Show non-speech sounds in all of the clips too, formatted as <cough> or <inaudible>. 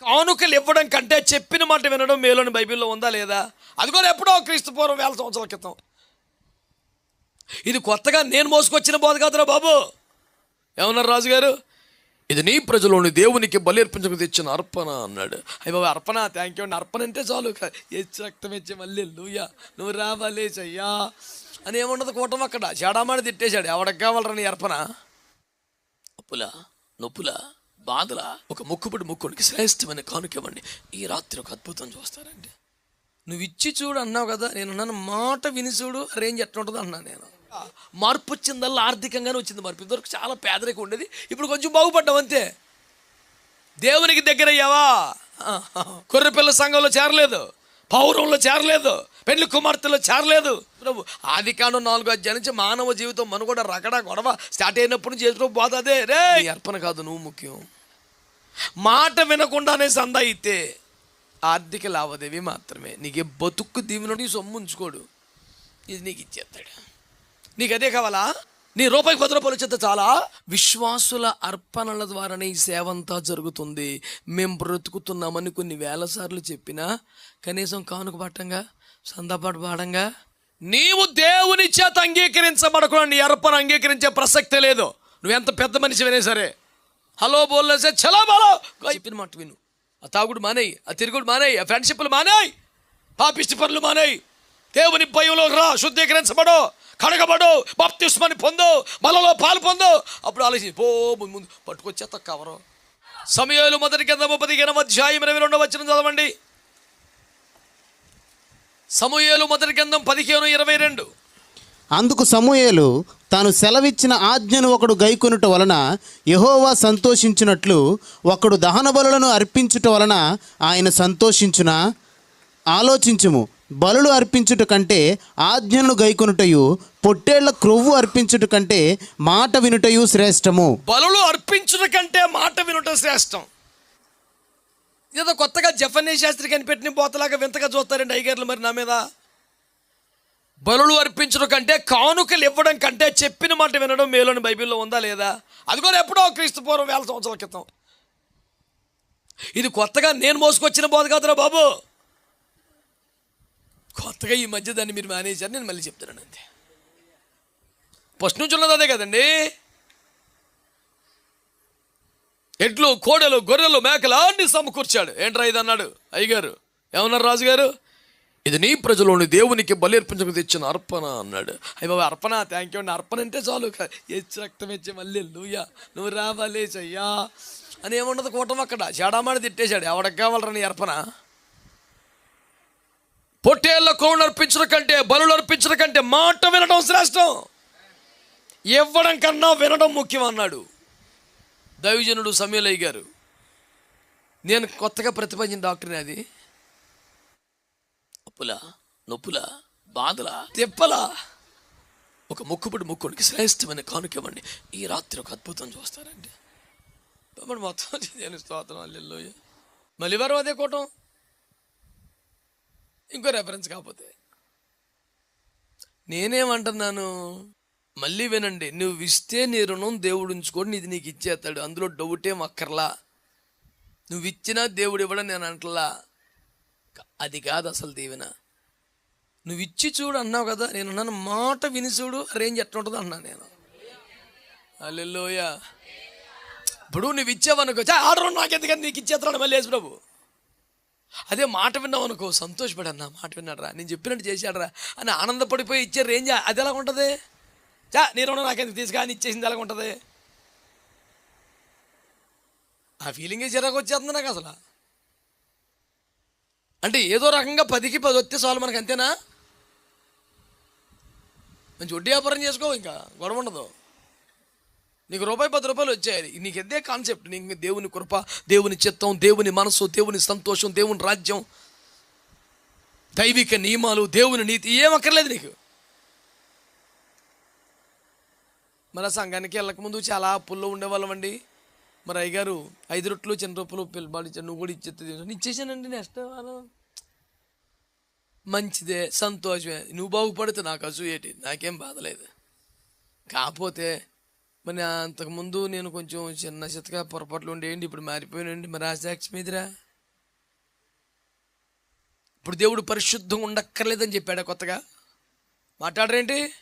కానుకలు ఇవ్వడం కంటే చెప్పిన మాట వినడం మేలోని బైబిల్లో ఉందా లేదా? అది కూడా ఎప్పుడో క్రీస్తు పూర్వం వేల సంవత్సరాల క్రితం. ఇది కొత్తగా నేను మోసుకొచ్చిన బోధ కాదురా బాబు. ఏమన్నారు రాజుగారు? ఇది నీ ప్రజలోని దేవునికి బలి తెచ్చిన అర్పణ అన్నాడు. అయ్య బాబు అర్పణ థ్యాంక్ యూ అండి. అర్పణ అంటే చాలు. ఎచ్చి రక్తం ఇచ్చే మళ్ళీ లూయా నువ్వు రావాలి చెయ్యా అని ఏముండదు కూటం అక్కడ. చెడామాడి తిట్టేశాడు. ఎవడికి కావాలరా నీ అర్పణ? అప్పులా? నొప్పులా? బాధల? ఒక ముక్కుపడి ముక్కుడికి శ్రేష్టమైన కానుకవ్వండి ఈ రాత్రి ఒక అద్భుతం చూస్తారండి. నువ్వు ఇచ్చి చూడు అన్నావు కదా నేను నన్ను మాట విని చూడు రేంజ్ ఎట్లా ఉంటుంది అన్నా నేను. మార్పు వచ్చిందల్లా ఆర్థికంగానే వచ్చింది మార్పు. ఇదివరకు చాలా పేదరికం ఉండేది ఇప్పుడు కొంచెం బాగుపడ్డావు అంతే. దేవునికి దగ్గరయ్యావా? కొర్రెపిల్ల సంఘంలో చేరలేదు పౌరంలో చేరలేదు పెళ్ళి కుమార్తెలో చేరలేదు. ప్రభు ఆది కాండం నాలుగు అధ్యాయం నుంచి మానవ జీవితం మనుగడ రగడ గొడవ స్టార్ట్ అయినప్పుడు చేతిలో పోతే అదే. రే! అర్పణ కాదు నువ్వు ముఖ్యం. మాట వినకుండానే సందా అయితే ఆర్థిక లావాదేవీ మాత్రమే. నీకు బతుక్కు దీవెనని సొమ్ము ఉంచుకోడు. ఇది నీకు ఇచ్చేస్తాడు. నీకు అదే కావాలా? నీ రూపాయి పది రూపాయలు వచ్చేది చాలా? విశ్వాసుల అర్పణల ద్వారానే ఈ సేవ అంతా జరుగుతుంది. మేము బ్రతుకుతున్నామని కొన్ని వేల సార్లు చెప్పినా కనీసం కానుక పట్టంగా సందపాటు పాడంగా నీవు దేవుని చేత అంగీకరించబడకుండా నీ అర్పణ అంగీకరించే ప్రసక్తే లేదు. నువ్వెంత పెద్ద మనిషి వినే సరే. హలో బోల్లేసే చలో బలో! చెప్పిన మాట విను. ఆ తాగుడు మానేయి ఆ తిరుగుడు మానేయి ఆ ఫ్రెండ్షిప్లు మానేయి పాపిష్టి పనులు మానేయి. దేవుని భయంలో రా శుద్ధీకరించబడో. కడగబడు బాప్తిస్మని పొందు మలలో పాలు పొందు. అప్పుడు ఆలోచించి పో ముందు ముందు పట్టుకొచ్చేత కవరు. సమయాలు మొదటి కింద పదిహేను అధ్యాయం ఇరవై రెండవ వచ్చిన చదవండి. సమూహేలు మొదటి గ్రంథం పదిహేను ఇరవై రెండు. అందుకు సమూహేలు తాను సెలవిచ్చిన ఆజ్ఞను ఒకడు గైకొనుట వలన యహోవా సంతోషించినట్లు ఒకడు దహన బలులను అర్పించుట వలన ఆయన సంతోషించున? ఆలోచించుము. బలులు అర్పించుట కంటే ఆజ్ఞను గైకొనుటయు పొట్టేళ్ళ క్రొవ్వు అర్పించుట కంటే మాట వినుటయు శ్రేష్టము. బలులు అర్పించుట కంటే మాట వినుట శ్రేష్టం. ఏదో కొత్తగా జఫనీ శాస్త్రి కనిపెట్టిన పోతలాగా వింతగా చూస్తారండి ఐగర్లు మరి నా మీద. బలులు అర్పించడం కంటే కానుకలు ఇవ్వడం కంటే చెప్పిన మాట వినడం మేలోని బైబిల్లో ఉందా లేదా? అది కూడా ఎప్పుడో క్రీస్తు పూర్వం వేల సంవత్సరాల క్రితం. ఇది కొత్తగా నేను మోసుకొచ్చిన బోధ కాదురా బాబు. కొత్తగా ఈ మధ్య దాన్ని మీరు మేనేజర్ నేను మళ్ళీ చెప్తున్నాను అంతే. ఫస్ట్ నుంచి ఉన్నది అదే కదండి. ఎడ్లు కోడెలు గొర్రెలు మేకలు అన్ని సమకూర్చాడు. ఏంట్రా ఇది అన్నాడు అయ్యగారు? ఏమన్నారు రాజుగారు? ఇది నీ ప్రజలోని దేవునికి బలి అర్పించకు తెచ్చిన అర్పణ అన్నాడు. అయ్య బాబా అర్పణ థ్యాంక్ యూ అండి. అర్పణ అంటే చాలు. ఎచ్చి రక్తం ఇచ్చే మళ్ళీ లూయా నువ్వు రావాలి చెయ్యా. అని ఏముండదు కూటం అక్కడ. చేడామాడి తిట్టేశాడు. ఎవడకు కావాలని అర్పణ? పొట్టేళ్ళ కోణం అర్పించడం కంటే బలు అర్పించడం కంటే మాట వినడం శ్రేష్టం. ఇవ్వడం కన్నా వినడం ముఖ్యం అన్నాడు. దైవజనుడు సమీలయ్య గారు. నేను కొత్తగా ప్రతిపాదించిన డాక్టర్ని అది. అప్పులా నొప్పులా బాధలా తెప్పలా. ఒక ముక్కుపడి ముక్కునికి శ్రేష్టమైన కానుకవ్వండి ఈ రాత్రి ఒక అద్భుతం చూస్తారండి. మరి మొత్తం నేను స్తోత్రం అల్లెల్లోయ. మళ్ళీ వారం అదే కూటం? ఇంకో రెఫరెన్స్ కాకపోతే. నేనేమంటున్నాను? మళ్ళీ వినండి నువ్వు ఇస్తే నీ రుణం దేవుడు ఉంచుకొని ఇది నీకు ఇచ్చేస్తాడు అందులో డౌటే మక్కర్లా? అక్కర్లా నువ్వు ఇచ్చినా దేవుడు ఇవ్వడం నేను అంటలా అది కాదు అసలు దీవెన. నువ్వు ఇచ్చి చూడు అన్నావు కదా నేను నన్ను మాట విని చూడు రేంజ్ ఎట్లా ఉంటుంది అన్నా నేను. అల్లెల్లోయ ఇప్పుడు నువ్వు ఇచ్చావనుకో ఆర్డర్ నాకెందుకని నీకు ఇచ్చేస్తాడు మళ్ళీ ప్రభు. అదే మాట విన్నావు అనుకో సంతోషపడన్నా మాట విన్నాడు రా నేను చెప్పినట్టు చేశాడు రా అని ఆనందపడిపోయి ఇచ్చే రేంజ్ అది ఎలా ఉంటుంది? చా నీ రుణం నాకెందుకు? తీసుకా ఇచ్చేసింది ఎలా ఉంటుంది? ఆ ఫీలింగే చిరాకు వచ్చేస్తుంది నాకు అసలు. అంటే ఏదో రకంగా పదికి పది వస్తే చాలు మనకు అంతేనా? మంచి వడ్డీ వ్యాపారం చేసుకో ఇంకా గొడవ ఉండదు. నీకు రూపాయి పది రూపాయలు వచ్చాయి. నీకు ఇదే కాన్సెప్ట్ నీకు దేవుని కృప దేవుని చిత్తం దేవుని మనసు దేవుని సంతోషం దేవుని రాజ్యం. దైవిక నియమాలు దేవుని నీతి ఏం అక్కర్లేదు నీకు. మన సంఘానికి వెళ్ళకముందు చాలా అప్పుల్లో ఉండేవాళ్ళం అండి. మరి అయ్యగారు ఐదు రొట్లు చిన్న రూపాయలు పిల్లబాటు నువ్వు కూడా ఇచ్చేది ఇచ్చేసానండి నెక్స్ట్ వారం. మంచిదే సంతోషమే. నువ్వు బాగుపడితే నాకు అసూయేటి నాకేం బాధలేదు కాకపోతే మరి అంతకుముందు నేను కొంచెం చిన్న చిత్తగా పొరపాట్లు ఉండేయండి. ఇప్పుడు మారిపోయానండి. మరి ఆశాక్ష మీదిరా. ఇప్పుడు దేవుడు పరిశుద్ధం ఉండక్కర్లేదని చెప్పాడా కొత్తగా? మాట్లాడరేంటి?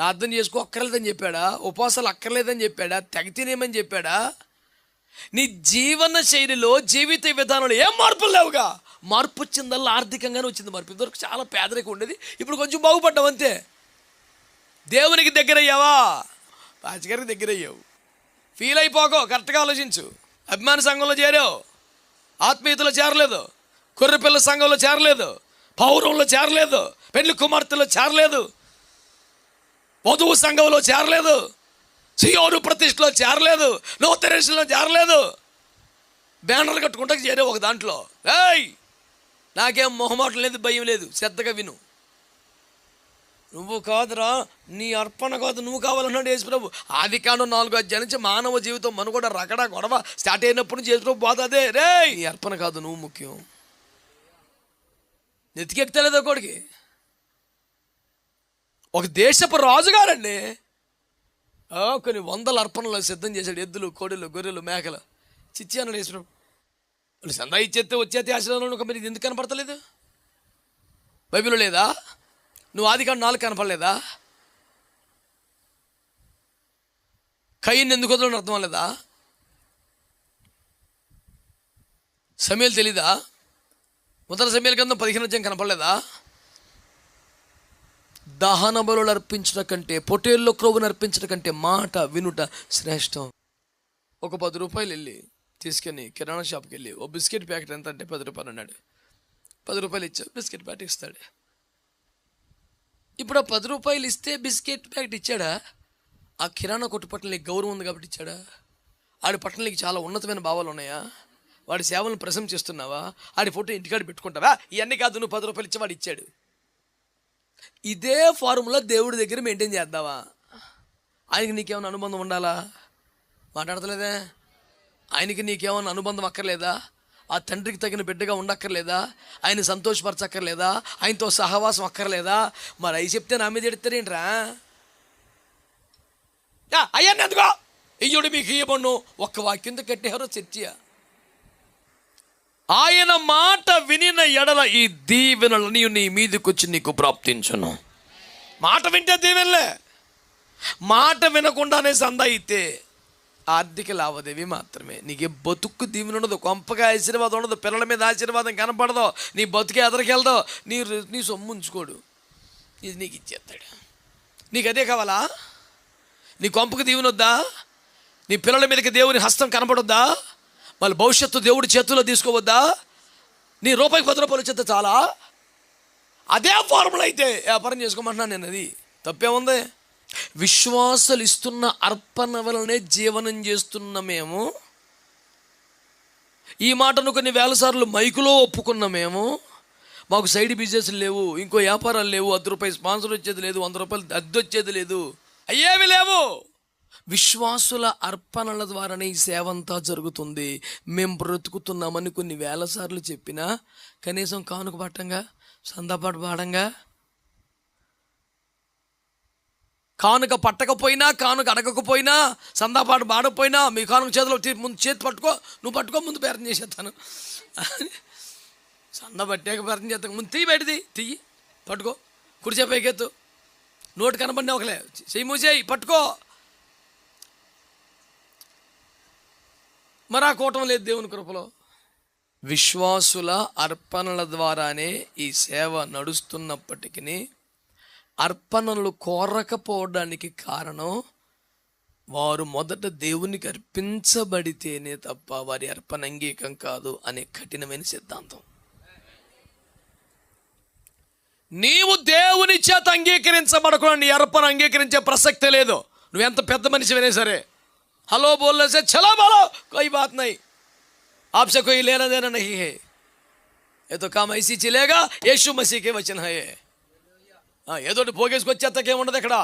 ప్రార్థన చేసుకో అక్కర్లేదని చెప్పాడా? ఉపవాసాలు అక్కర్లేదని చెప్పాడా? తెగ తినేమని చెప్పాడా? నీ జీవన శైలిలో జీవిత విధానంలో ఏం మార్పులు లేవుగా? మార్పు వచ్చిందల్లా ఆర్థికంగానే వచ్చింది మార్పు. ఇంతవరకు చాలా పేదరికం ఉండేది ఇప్పుడు కొంచెం బాగుపడ్డావు అంతే. దేవునికి దగ్గర అయ్యావా రాజుగారికి దగ్గర అయ్యావు ఫీల్ అయిపోకో కరెక్ట్గా ఆలోచించు. అభిమాన సంఘంలో చేరావు. ఆత్మీయతలో చేరలేదు. కుర్రపిల్ల సంఘంలో చేరలేదు. పౌరంలో చేరలేదు. పెళ్ళి కుమార్తెలో చేరలేదు. వధువు సంఘంలో చేరలేదు. సియోను ప్రతిష్టలో చేరలేదు. నూతరేషన్లో చేరలేదు. బ్యానర్లు కట్టుకుంటా చేరే ఒక దాంట్లో. ఏయ్! నాకేం మొహమాటం లేదు భయం లేదు. శ్రద్ధగా విను. నువ్వు కాదురా నీ అర్పణ కాదు నువ్వు కావాలన్నాడు యేసుప్రభు. ఆది కాండం నాలుగు అధ్యాయం నుంచి మానవ జీవితం మనకూడా రకడా గొడవ స్టార్ట్ అయినప్పుడు నుంచి యేసుప్రభు బాధ అదే. రే నీ అర్పణ కాదు నువ్వు ముఖ్యం. నెతికెక్తలేదు కొడికి. ఒక దేశపు రాజుగారండి. కొన్ని వందల అర్పణలు సిద్ధం చేశాడు. ఎద్దులు కోడెలు గొర్రెలు మేకలు. చిచ్చి అన్నాడు యేసుప్రభు వాళ్ళు సందా ఇచ్చేస్తే వచ్చేస్తే ఆశీర్వాదంలో ఒక మీరు ఎందుకు కనపడతలేదు? బైబిల్ లేదా? నువ్వు ఆది కాదు నాలుగు కనపడలేదా? కయ్యని ఎందుకు వదలని అర్థం లేదా సమయాలు తెలీదా? ఉత్తర సమయాల కింద పదిహేను వచ్చాం కనపడలేదా? దహన బలు అర్పించడం కంటే పొటేల్లో క్రోవును అర్పించడం కంటే మాట వినుట శ్రేష్టం. ఒక పది రూపాయలు వెళ్ళి తీసుకొని కిరాణా షాప్కి వెళ్ళి ఓ బిస్కెట్ ప్యాకెట్ ఎంత అంటే పది రూపాయలు అన్నాడు. పది రూపాయలు ఇచ్చాడు బిస్కెట్ ప్యాకెట్ ఇస్తాడు. ఇప్పుడు ఆ పది రూపాయలు ఇస్తే బిస్కెట్ ప్యాకెట్ ఇచ్చాడా? ఆ కిరాణా కొట్టు పట్ల నీకు గౌరవం ఉంది కాబట్టి ఇచ్చాడా? ఆడి పట్ల నీకు చాలా ఉన్నతమైన భావాలు ఉన్నాయా? వాడి సేవలను ప్రశంసిస్తున్నావా? ఆడి ఫోటో ఇంటికాడ పెట్టుకుంటావా? ఇవన్నీ కాదు నువ్వు పది రూపాయలు ఇచ్చి వాడు ఇచ్చాడు. ఇదే ఫార్ములా దేవుడి దగ్గర మెయింటైన్ చేద్దావా ఆయనకి నీకేమైనా అనుబంధం ఉండాలా? మాట్లాడతలేదే? ఆయనకి నీకేమైనా అనుబంధం అక్కర్లేదా? ఆ తండ్రికి తగిన బిడ్డగా ఉండక్కర్లేదా? ఆయన సంతోషపరచక్కర్లేదా? ఆయనతో సహవాసం అక్కర్లేదా? మరి అవి చెప్తే నా మీద ఎడతారేంట్రా? అయ్యాన్ని ఎందుకో ఇయ్యుడు మీకు ఇయ్యబడిను ఒక్క వాక్యంతో కట్టేవారో చర్చ ఆయన మాట వినిన ఎడల ఈ దీవెనలని నీ మీదకొచ్చి నీకు ప్రాప్తించును. మాట వింటే దీవెనలే. మాట వినకుండానే సంద అయితే ఆర్థిక లావాదేవీ మాత్రమే. నీకు ఏ దీవెన ఉండదు. కొంపగా ఆశీర్వాదం ఉండదు. పిల్లల మీద ఆశీర్వాదం కనపడదు. నీ బతుకే ఎదరికెళ్దో. నీ నీ సొమ్ము ఉంచుకోడు. ఇది నీకు ఇచ్చేస్తాడు. నీకు అదే కావాలా? నీ కొంపకు దీవెనొద్దా నీ పిల్లల మీదకి దేవుని హస్తం కనపడొద్దా? వాళ్ళ భవిష్యత్తు దేవుడి చేతుల్లో తీసుకోవద్దా? నీ రూపాయి పది రూపాయలు చేత చాలా? అదే ఫార్ములా అయితే వ్యాపారం చేసుకోమంటున్నాను నేను అది. తప్పేముంది? విశ్వాసాలు ఇస్తున్న అర్పణ వలనే జీవనం చేస్తున్న మేము. ఈ మాటను కొన్ని వేల సార్లు మైకులో ఒప్పుకున్న మేము. మాకు సైడ్ బిజినెస్ లేవు ఇంకో వ్యాపారాలు లేవు. అర్ధ రూపాయలు స్పాన్సర్ వచ్చేది లేదు వంద రూపాయలు అద్దె వచ్చేది లేదు. అయ్యేవి లేవు. విశ్వాసుల అర్పణల ద్వారానే ఈ సేవ అంతా జరుగుతుంది. మేము బ్రతుకుతున్నామని కొన్ని వేల సార్లు చెప్పినా కనీసం కానుక పట్టంగా సందాపాటు పాడంగా కానుక పట్టకపోయినా కానుక అడగకపోయినా సందాపాటు పాడకపోయినా మీ కానుక చేతిలో తీ- ముందు చేతి పట్టుకో నువ్వు పట్టుకో ముందు ప్రయత్నం చేసేస్తాను. సంద పట్టాక ప్రయత్నం చేస్తాను. ముందు తీయి బయటది తీయి పట్టుకో. కుడిచే పైకెత్తు. నోటు కనబడిన ఒకలే. చెయ్యి మూసేయి పట్టుకో. మరి ఆ కూటం లేదు దేవుని కృపలో. విశ్వాసుల అర్పణల ద్వారానే ఈ సేవ నడుస్తున్నప్పటికీ అర్పణలు కోరకపోవడానికి కారణం వారు మొదట దేవునికి అర్పించబడితేనే తప్ప వారి అర్పణ అంగీకం కాదు అనే కఠినమైన సిద్ధాంతం. నీవు దేవుని చేత అంగీకరించబడకుండా నీ అర్పణ అంగీకరించే ప్రసక్తే లేదు. నువ్వెంత పెద్ద మనిషివైనా సరే. हेलो बोलने से चला बोलो कोई बात नहीं। आपसे कोई लेना देना नहीं है। ये तो काम ऐसी चलेगा यीशु मसीह के वचन है ये। ఏదోటి భోగేసుకొచ్చేత్తకి ఏముండదు ఇక్కడ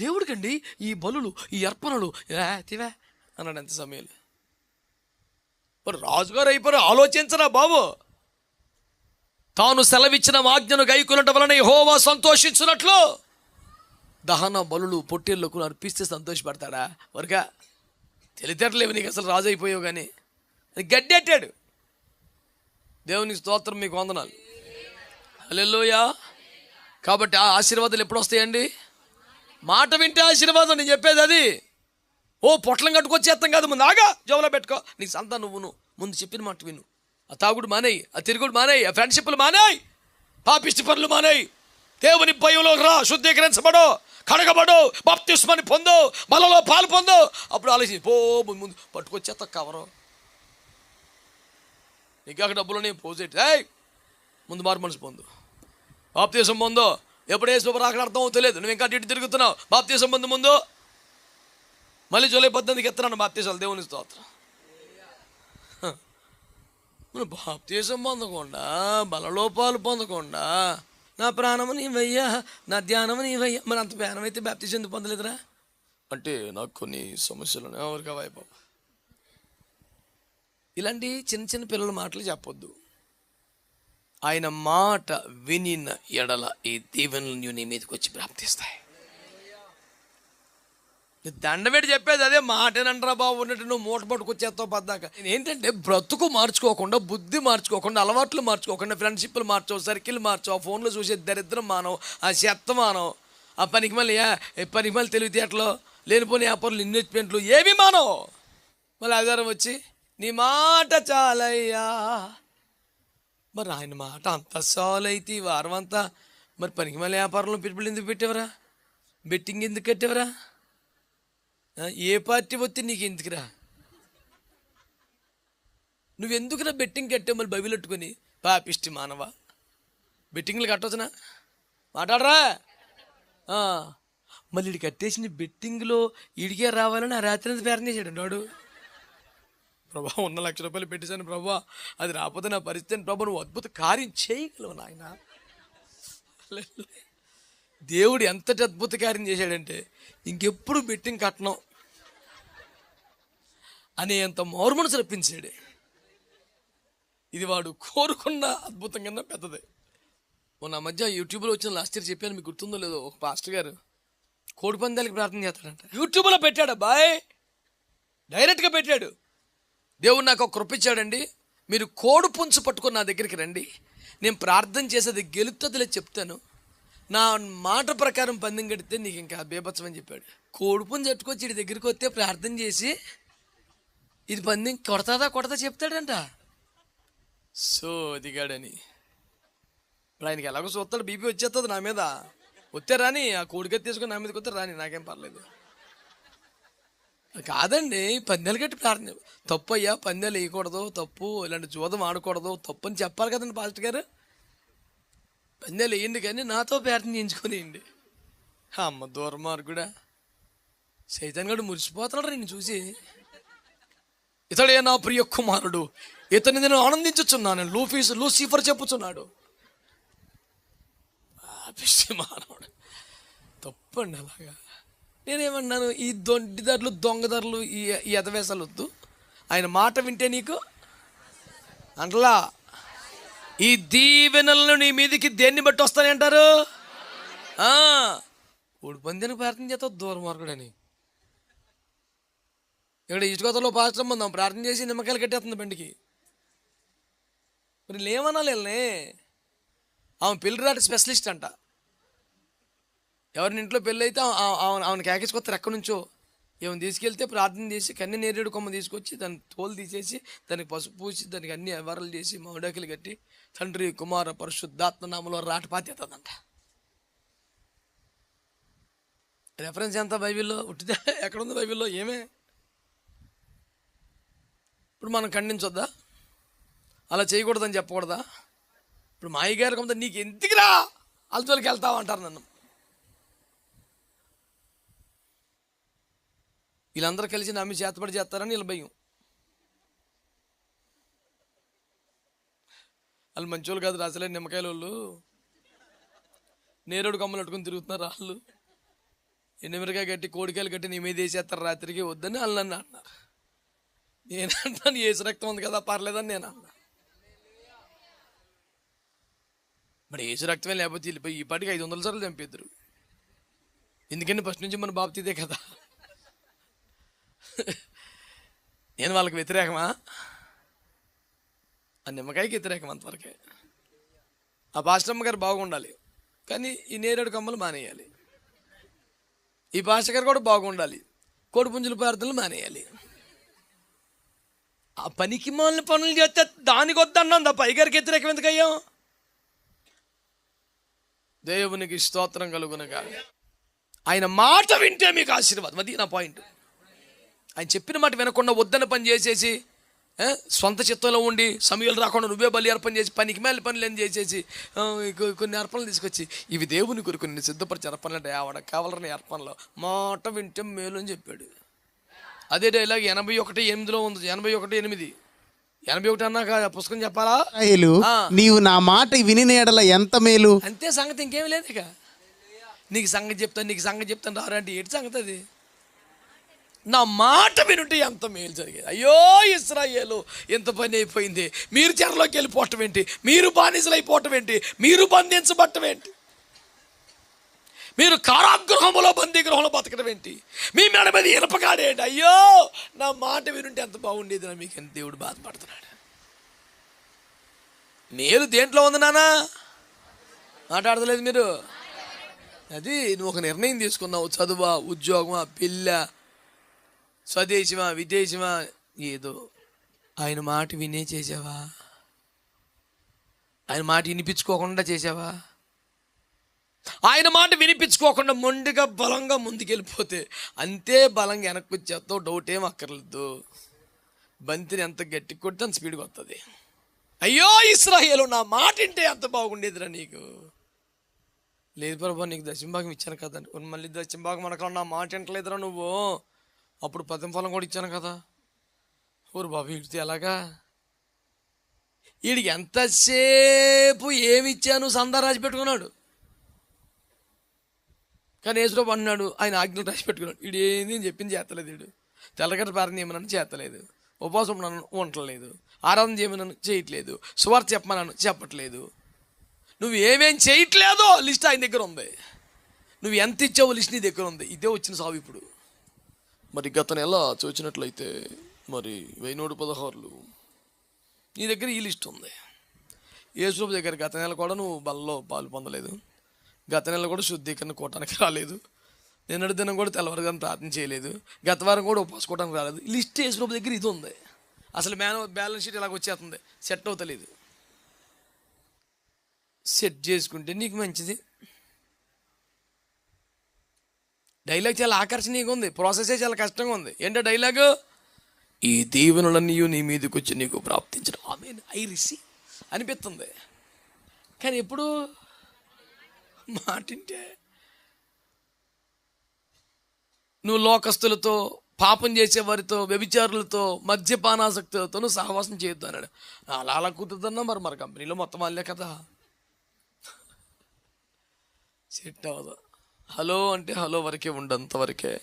దేవుడికండి ఈ బలులు ఈ అర్పణలు తివే అన్నాడు ఎంత సమయాలు మరి రాజుగారు అయిపోయారు ఆలోచించరా బాబు తాను సెలవిచ్చిన ఆజ్ఞను గైకునట వలన హోవా సంతోషించినట్లు దహన బలులు పొట్టేళ్ళకు అర్పిస్తే సంతోషపడతాడా? వరగా తెలితేటలేవు నీకు అసలు రాజు అయిపోయావు కానీ అది గడ్డెట్టాడు దేవుని స్తోత్రం మీకు వందనాలు. అల్లెల్లోయా కాబట్టి ఆ ఆశీర్వాదాలు ఎప్పుడు వస్తాయండి? మాట వింటే ఆశీర్వాదం నేను చెప్పేది అది. ఓ పొట్లం కట్టుకొచ్చేస్తాం కాదు ముందు. ఆగా జోబులో పెట్టుకో. నీ సంతా నువ్వు నువ్వు. ముందు చెప్పిన మాట విను. ఆ తాగుడు మానేయి ఆ తిరుగుడు మానేయి ఆ ఫ్రెండ్షిప్లు మానేయి పాపిష్టి పనులు మానేయి. దేవుని భయంలో రా శుద్ధీకరించబడు కడగబడు బాప్తిస్మని పొందు మనలో పాలు పొందు. అప్పుడు ఆలోచించి పో ముందు ముందు పట్టుకొచ్చేస్తా కవరు. నీకు డబ్బులు నేను పోజెట్ ఏయ్ ముందు మారు మనసు పొందు. బాప్తీసం పొందు. ఎప్పుడు ఏ సూపర్ అక్కడ అర్థం అవుతలేదు నువ్వు ఇంకా ఇటు తిరుగుతున్నావు. బాప్తీసం పొందు ముందు. మళ్ళీ జూలై పద్దెనిమిదికి ఎత్తున్నాను బాప్తీసాలు దేవుని స్తోత్రం. హ. బాప్తీసం పొందకుండా బలలోపాలు పొందకుండా నా ప్రాణము నీవయ్యా నా ధ్యానము నీవయ్యా. మరి అంత ప్రాణం అయితే బ్యాప్తి చెంది పొందలేదురా? అంటే నాకు కొన్ని సమస్యలు ఉన్నాయి ఎవరికి వైపు ఇలాంటి చిన్న చిన్న పిల్లల మాటలు చెప్పొద్దు. ఆయన మాట వినిన ఎడల ఈ దీవెనలు నీ మీదకి వచ్చి ప్రాప్తిస్తాయి దండబెట్టి చెప్పేది అదే మాటేనంటారా బాబు ఉన్నట్టు నువ్వు మూట పట్టుకొచ్చేస్తావు పద్దాక. ఏంటంటే బ్రతుకు మార్చుకోకుండా బుద్ధి మార్చుకోకుండా అలవాట్లు మార్చుకోకుండా ఫ్రెండ్షిప్లు మార్చావు సర్కిల్ మార్చావు ఆ ఫోన్లో చూసే దరిద్రం మానవు ఆ చెత్త మానవు. ఆ పనికి మళ్ళీ పనికి మళ్ళీ తెలివితేటలు లేనిపోని వ్యాపారులు ఇన్వెస్ట్మెంట్లు ఏమి మానవు. మళ్ళీ ఆధారం వచ్చి నీ మాట చాలయ్యా. మరి ఆయన మాట అంత సాలైతే ఈ వారం అంతా మరి పనికి మళ్ళీ వ్యాపారంలో పెట్టుబడులు ఎందుకు పెట్టేవరా? బెట్టింగ్ ఎందుకు కట్టేవరా? ఏ పార్టీ వస్తే నీకు ఎందుకురా నువ్వెందుకురా బెట్టింగ్ కట్టావు మళ్ళీ బైబిల్ పెట్టుకొని? పాపిష్టి మానవ. బెట్టింగ్లు కట్టవచ్చునా మాట్లాడరా? మళ్ళీ ఇడి కట్టేసిన బెట్టింగ్లో ఇడికే రావాలని ఆ రాత్రి ప్రేరణ చేశాడు వాడు. ప్రభా ఉన్న లక్ష రూపాయలు పెట్టేశాను ప్రభా. అది రాకపోతే నా పరిస్థితి ప్రభా? నువ్వు అద్భుత కార్యం చేయగలవు నాయన. దేవుడు ఎంతటి అద్భుత కార్యం చేశాడంటే ఇంకెప్పుడు బెట్టింగ్ కట్టడం అనేంత మోర్మను రప్పించాడు. ఇది వాడు కోరుకున్న అద్భుతం కన్నా పెద్దదే. మొన్న మధ్య యూట్యూబ్లో వచ్చిన లాస్ట్ ఇయర్ చెప్పాను మీకు గుర్తుందో లేదో ఒక పాస్టర్ గారు. కోడి పందాలకి ప్రార్థన చేస్తాడంట. యూట్యూబ్లో పెట్టాడు బాయ్ డైరెక్ట్గా పెట్టాడు. దేవుడు నాకు ఒక కృపించాడండి మీరు కోడి పుంచు పట్టుకుని నా దగ్గరికి రండి. నేను ప్రార్థన చేసేది గెలుతుందిలే చెప్తాను. నా మాట ప్రకారం పందెం కడితే నీకు ఇంకా బేబత్సం అని చెప్పాడు. కోడి పుంజు పట్టుకొచ్చి దగ్గరికి వస్తే ప్రార్థన చేసి ఇది పందెం కొడతాదా కొడతా చెప్తాడంట. సో దిగాడని ఇప్పుడు ఆయనకి ఎలాగో చూస్తాడు బీపీ వచ్చేస్తుంది నా మీద. వస్తే రాని ఆ కోడికత్తి తీసుకుని నా మీదకి వస్తే రాని నాకేం పర్లేదు. కాదండి పందెలు కట్టి ప్రార్థన. తప్పు అయ్యా పందెలు వేయకూడదు తప్పు ఇలాంటి జూదం ఆడకూడదు తప్పు అని చెప్పాలి కదండి పాస్టర్ గారు. పందెలు వేయండి కానీ నాతో ప్రార్థన చేయించుకొనియండి. అమ్మ కూడా సైతాన్ గడు మురిసిపోతున్నాడు నేను చూసి. ఇతడే నా ప్రియ కుమారుడు. ఇతని నేను ఆనందించుచున్నాను లూఫీస్ లూసిఫర్ చెప్పుచున్నాడు. మానవుడు తప్పండి అలాగా. నేనేమన్నాను ఈ దొండిదారులు దొంగదారులు ఈ ఈ ఎదవేశాలు వద్దు ఆయన మాట వింటే నీకు అంటలా ఈ దీవెనలను నీ మీదకి దేన్ని బట్టి వస్తాయి అంటారు కోడి పందిని ప్రార్థన చేస్తావు దూరం మార్గడని ఇక్కడ ఇటుకొతలో పాస్టర్ పొందాం ప్రార్థన చేసి నిమ్మకాయలు కట్టేస్తుంది బండికి. మరి లేమనాలి వీళ్ళని ఆమె పెళ్ళిరాట స్పెషలిస్ట్ అంట. ఎవరిని ఇంట్లో పెళ్ళి అయితే ఆమెను కేకేసుకొస్తారు ఎక్కడి నుంచో. ఏమైనా తీసుకెళ్తే ప్రార్థన చేసి కన్ని నేరేడు కొమ్మ తీసుకొచ్చి దాన్ని తోలు తీసేసి దానికి పసుపు పూసి దానికి అన్ని వ్యవహారాలు చేసి మౌడకలు కట్టి తండ్రి కుమార పరిశుద్ధాత్మ నామలో రాట పాతేస్తుందంట రెఫరెన్స్ ఎంత బైబిల్లో? ఉట్టిదే ఎక్కడుంది బైబిల్లో? ఏమే? ఇప్పుడు మనం ఖండించొద్దా? అలా చేయకూడదని చెప్పకూడదా? ఇప్పుడు మా అయ్యగారు కొంత నీకు ఎందుకురా అలతోలికి వెళ్తావు అంటారు నన్ను. వీళ్ళందరూ కలిసి నమ్మి చేతపడి చేస్తారని వీళ్ళ భయం. వాళ్ళు మంచోళ్ళు కాదు రాసలే నిమ్మకాయల వాళ్ళు నేరేడు కొమ్మలు పట్టుకొని తిరుగుతున్నారు వాళ్ళు. ఎండుమిరకాయ కట్టి కోడికాయలు కట్టి నీ మీద వేసేస్తారు రాత్రికి వద్దని వాళ్ళు నన్ను అన్నారు నేనంటాను ఏసు రక్తం ఉంది కదా పర్లేదని నేను అన్నా. మరి ఏసు రక్తమే లేకపోతే వెళ్ళిపోయి ఈ పాటికి ఐదు వందల సార్లు చంపేద్దరు. ఎందుకంటే ఫస్ట్ నుంచి మన బాబతిదే కదా. నేను వాళ్ళకి వ్యతిరేకమా? ఆ నిమ్మకాయకి వ్యతిరేకం అంతవరకే. ఆ పాస్టమ్మ గారు బాగుండాలి కానీ ఈ నేరేడు కమ్మలు మానేయాలి. ఈ పాస్టర్ గారు కూడా బాగుండాలి కోడి పుంజుల ప్రార్థనలు మానేయాలి. ఆ పనికి మాలిన పనులు చేస్తే దానికి వద్దన్నాం తప్ప అయ్యగారికి వ్యతిరేకం ఎందుకయ్యాం? దేవునికి స్తోత్రం కలుగునగా. ఆయన మాట వింటే మీకు ఆశీర్వాదం. అది నా పాయింట్. ఆయన చెప్పిన మాట వినకుండా వద్దన పని చేసేసి సొంత చిత్తంలో ఉండి సమయాలు రాకుండా నువ్వే బలి అర్పణ చేసి పనికి మేల పనులు ఏం చేసేసి కొన్ని అర్పణలు తీసుకొచ్చి ఇవి దేవుని కొరకు కొన్ని సిద్ధపరిచి అర్పణలు అంటే ఆవిడ కావాలని అర్పణలో మాట వింటే మేలు అని చెప్పాడు. అదే డైలాగ్ ఎనభై ఒకటి ఎనిమిదిలో ఉంది. ఎనభై ఒకటి ఎనిమిది. ఎనభై ఒకటి అన్నాక పుస్తకం చెప్పాలా. నీవు నా మాట విని నేడల ఎంత మేలు? అంతే సంగతి ఇంకేం లేదు ఇక. నీకు సంగతి చెప్తాను నీకు సంగతి చెప్తాను రారా అంటే ఏంటి సంగతి అది? నా మాట వినుంటే ఎంత మేలు జరిగేది? అయ్యో ఇస్రాయేలు ఎంత పని అయిపోయింది? మీరు చెరలోకి వెళ్ళిపోవటం ఏంటి? మీరు బానిసలు అయిపోవటం ఏంటి? మీరు బంధించబట్టం ఏంటి? మీరు కారాగృహంలో బందీ గృహంలో బతకడం ఏంటి? మీ మెడ మీద ఇనపకాడేంటి అయ్యో నా మాట వినుంటే ఎంత బాగుండేది నా మీకు ఎంత దేవుడు బాధపడుతున్నాడు. మేలు దేంట్లో ఉంది నానా మాట్లాడతలేదు మీరు. అది నువ్వు ఒక నిర్ణయం తీసుకున్నావు. చదువా ఉద్యోగమా పిల్ల స్వదేశమా విదేశమా ఏదో. ఆయన మాట వినే చేసావా? ఆయన మాట వినిపించుకోకుండా చేసావా? ఆయన మాట వినిపించుకోకుండా మొండిగా బలంగా ముందుకెళ్ళిపోతే అంతే బలంగా వెనక్కి వచ్చేస్తావు డౌట్ ఏం అక్కర్లేదు. బంతిని ఎంత గట్టి కొడితే అంత స్పీడ్గా వస్తుంది అయ్యో ఇస్రాయేలు నా మాట ఇంటే ఎంత బాగుండేదిరా నీకు? లేదు ప్రభా నీకు దశంభాగం ఇచ్చాను కదా. మళ్ళీ దశంభాగం అనకుండా నా మాట వింటలేదురా నువ్వు. అప్పుడు పదం ఫలం కూడా ఇచ్చాను కదా. ఊరు బాబు ఇడితే ఎలాగా? వీడికి ఎంతసేపు ఏమి ఇచ్చాను సందా రాసి పెట్టుకున్నాడు? కానీ యేసురాబు అన్నాడు ఆయన ఆజ్ఞలు రాసి పెట్టుకున్నాడు. వీడు ఏంది అని చెప్పింది చేస్తలేదు వీడు తెల్లగడ్డ ప్రార్థన ఏమన్నాను చేస్తలేదు. ఉపవాసం ఉన్నాను ఉండట్లేదు. ఆరాధన చేయమన్నాను చేయట్లేదు. సువార్ చెప్పమన్నాను చెప్పట్లేదు. నువ్వు ఏమేం చేయట్లేదో లిస్ట్ ఆయన దగ్గర ఉంది. నువ్వు ఎంత ఇచ్చావో లిస్ట్ నీ దగ్గర ఉంది. ఇదే వచ్చిన సాగు ఇప్పుడు. మరి గత నెల చూసినట్లయితే మరి వెయ్యి పదహారులు నీ దగ్గర ఈ లిస్ట్ ఉంది. యేసుప్రభు దగ్గర గత నెల కూడా నువ్వు బలలో పాలు పొందలేదు. గత నెల కూడా శుద్ధీకరణ కూటానికి రాలేదు. నిన్నటి దినం కూడా తెల్లవారుగానే ప్రార్థన చేయలేదు. గత వారం కూడా ఉపవాసుకోవడానికి రాలేదు. ఈ లిస్ట్ వేసిన దగ్గర ఇది ఉంది. అసలు మేన బ్యాలెన్స్ షీట్ ఇలాగ వచ్చేస్తుంది? సెట్ అవుతలేదు. సెట్ చేసుకుంటే నీకు మంచిది. డైలాగ్ చాలా ఆకర్షణీయంగా ఉంది. ప్రాసెసే చాలా కష్టంగా ఉంది. ఏంటో డైలాగు? ఈ దీవెనలన్నీ నీ మీదకి వచ్చి నీకు ప్రాప్తించడం. ఆమె ఐ రిసీ అనిపిస్తుంది. కానీ ఎప్పుడు మాటింటే నువ్వు లోకస్తులతో పాపం చేసే వారితో వ్యభిచారులతో మద్యపానాసక్తులతో నువ్వు సహవాసం చేయొద్దు అన్నాడు. అలా అలా కుదురుతున్నా మరి మరి కంపెనీలో మొత్తం వాళ్ళే కదా. సెట్ అవ్వదు. హలో అంటే హలో వరకే ఉండంత వరకే.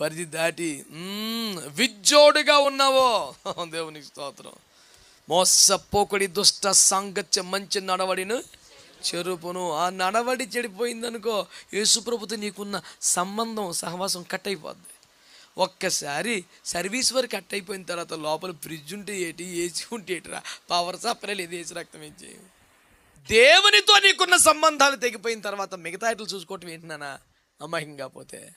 పరిధి దాటి విజ్జోడుగా ఉన్నావో? <laughs> దేవునికి స్తోత్రం. మోసపోకడి దుష్ట సాంగత్య మంచి నడవడిను చెరుపును ఆ నడవడి చెడిపోయిందనుకో యేసుప్రభుతో నీకున్న సంబంధం సహవాసం కట్ అయిపోద్ది ఒక్కసారి సర్వీస్ వరకు కట్ అయిపోయిన తర్వాత లోపల ఫ్రిడ్జ్ ఉంటే ఏటి ఏసీ ఉంటే ఏటిరా? పవర్ సప్లై లేదు ఏసీ రక్తం ఇచ్చి దేవునితో నీకున్న సంబంధాలు తెగిపోయిన తర్వాత మిగతా ఇట్లు చూసుకోవటం ఏంటన్నా అమాయకంగా పోతే.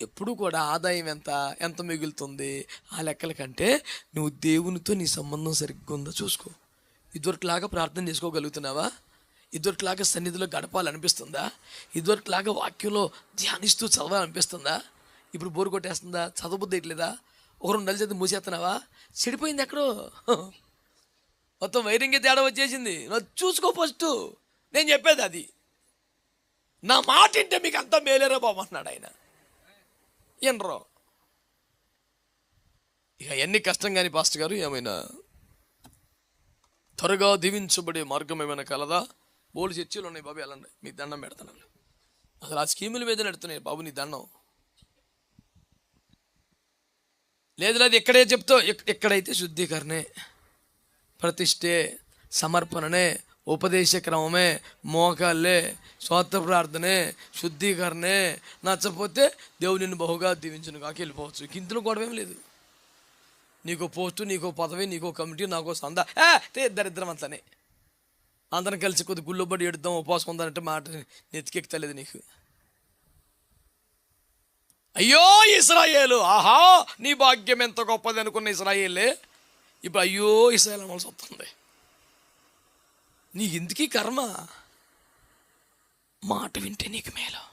ఎప్పుడు కూడా ఆదాయం ఎంత ఎంత మిగులుతుంది? ఆ లెక్కల కంటే నువ్వు దేవునితో నీ సంబంధం సరిగ్గా ఉందో చూసుకో. ఇదివరకులాగా ప్రార్థన చేసుకోగలుగుతున్నావా? ఇదివరకులాగా సన్నిధిలో గడపాలనిపిస్తుందా? ఇదివరకులాగా వాక్యంలో ధ్యానిస్తూ చదవాలనిపిస్తుందా? ఇప్పుడు బోరు కొట్టేస్తుందా? చదవబుద్ధి ఇట్లేదా ఒక రెండు నెలలు చదివి మూసేస్తున్నావా చెడిపోయింది ఎక్కడో? మొత్తం వైరింగ్ తేడా వచ్చేసింది. నువ్వు చూసుకో ఫస్ట్. నేను చెప్పేది అది. నా మాట వింటే మీకు అంతా మేలేరా బాబు అన్నాడు ఆయన. ఎన్రో ఇక ఎన్ని కష్టం కానీ పాస్టర్ గారు ఏమైనా త్వరగా దీవించబడే మార్గం ఏమైనా కలదా? బోల్డ్ చర్చలు ఉన్నాయి బాబు వెళ్ళండి. మీకు దండం పెడతాను. అసలు ఆ స్కీముల మీద నడుతున్నాయి బాబు నీ దండం. లేదు లేదు ఇక్కడే చెప్తావు ఎక్కడైతే శుద్ధీకరణే ప్రతిష్టే సమర్పణనే ఉపదేశ క్రమమే మోకాళ్ళే స్వార్థ ప్రార్థనే శుద్ధీకరణే. నచ్చపోతే దేవుడు నిన్ను బహుగా దీవించును కాక వెళ్ళిపోవచ్చు. ఇంతలో కూడా ఏం లేదు. నీకో పోస్టు నీకో పదవి నీకో కమిటీ నాకో సందా. ఏ అంతనే అందరం కలిసి కొద్ది గుళ్ళో పడి ఎడుద్దాం ఉపవాసం ఉందంటే మాట నెత్తికెక్కుతలేదు నీకు. అయ్యో ఇస్రాయేలు! ఆహా నీ భాగ్యం ఎంత గొప్పది అనుకున్న ఇస్రాయేలే. ఇప్పుడు అయ్యో ఇస్రాయేల్ అనాల్సి వస్తుంది. నీకు ఎందుకీ కర్మ? మాట వింటే నీకు మేలు.